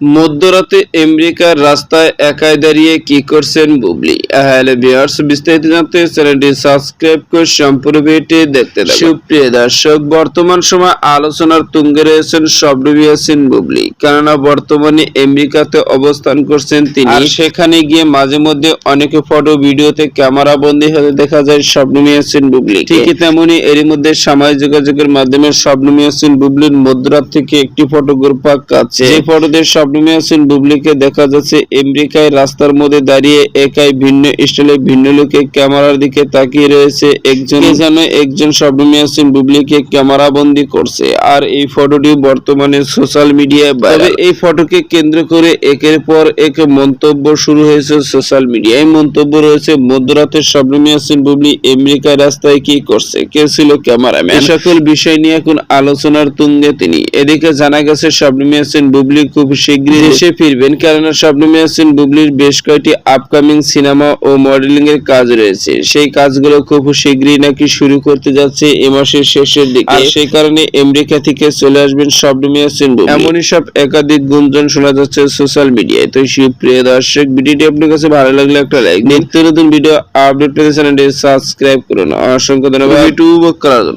মধ্যরাতে আমেরিকার রাস্তায় একাই দাঁড়িয়ে কি করছেন বুবলি? হ্যালো ভিউয়ার্স বিস্তারিত জানতে চ্যানেলটি সাবস্ক্রাইব করে সম্পূর্ণ ভিডিওটি দেখতে থাকুন। সুপ্রিয় দর্শক বর্তমান সময় আলোচনার তুঙ্গে রয়েছেন শবনবী ইয়াসিন বুবলি। কেননা বর্তমানে আমেরিকাতে অবস্থান করছেন তিনি। আর সেখানে গিয়ে মাঝে মধ্যে অনেকে ফটো ভিডিওতে ক্যামেরা বন্দী হতে দেখা যায় শবনম ইয়াসিন বুবলি। ঠিকই তেমনি এরই মধ্যে সামাজিক যোগাযোগের মাধ্যমে শবনম ইয়াসিন বুবলির মধ্যরাত থেকে একটি ফটোগ্রাফ কাছে যে ফটোতে শবনম ইয়াসিন বুবলিকে দেখা যাচ্ছে। আমেরিকায় রাস্তার মধ্যে দাঁড়িয়ে একাই ভিন্ন স্টাইলে ভিন্ন লোকে ক্যামেরার দিকে তাকিয়ে রয়েছে একজন। যেন একজন শবনম ইয়াসিন বুবলিকে ক্যামেরা বন্দি করছে। আর এই ফটোটি বর্তমানে সোশ্যাল মিডিয়ায় বাইরে এই ফটোকে কেন্দ্র করে একের পর এক মন্তব্য শুরু হয়েছে সোশ্যাল মিডিয়ায়। মন্তব্য রয়েছে, মধ্যরাতে শবনম ইয়াসিন বুবলি আমেরিকার রাস্তায় কি করছে? কে ছিল ক্যামেরাম্যান? এই সকল বিষয় নিয়ে এখন আলোচনার তুঙ্গে তিনি। এদিকে জানা গেছে শবনম ইয়াসিন বুবলি খুব শীঘ্রই দেশে ফিরবেন কেননা শবনম ইয়াসিন বুবলির বেশ কয়েকটি আপকামিং সিনেমা ও মডেলিং এর কাজ রয়েছে। সেই কাজগুলো খুব শীঘ্রই নাকি শুরু করতে যাচ্ছে এ মাসের শেষের দিকে। আর সেই কারণে আমেরিকা থেকে চলে আসবেন শবনম ইয়াসিন বুবলি। এমনই সব একাধিক গুঞ্জন শোনা যাচ্ছে সোশ্যাল মিডিয়ায় তো সুপ্রিয় দর্শক ভিডিওটি আপনার কাছে ভালো লাগলে একটা লাইক নিত্য নতুন ভিডিও আপডেট পেতে চ্যানেলটি সাবস্ক্রাইব করুন। অসংখ্য ধন্যবাদ। ইউটিউব করার জন্য।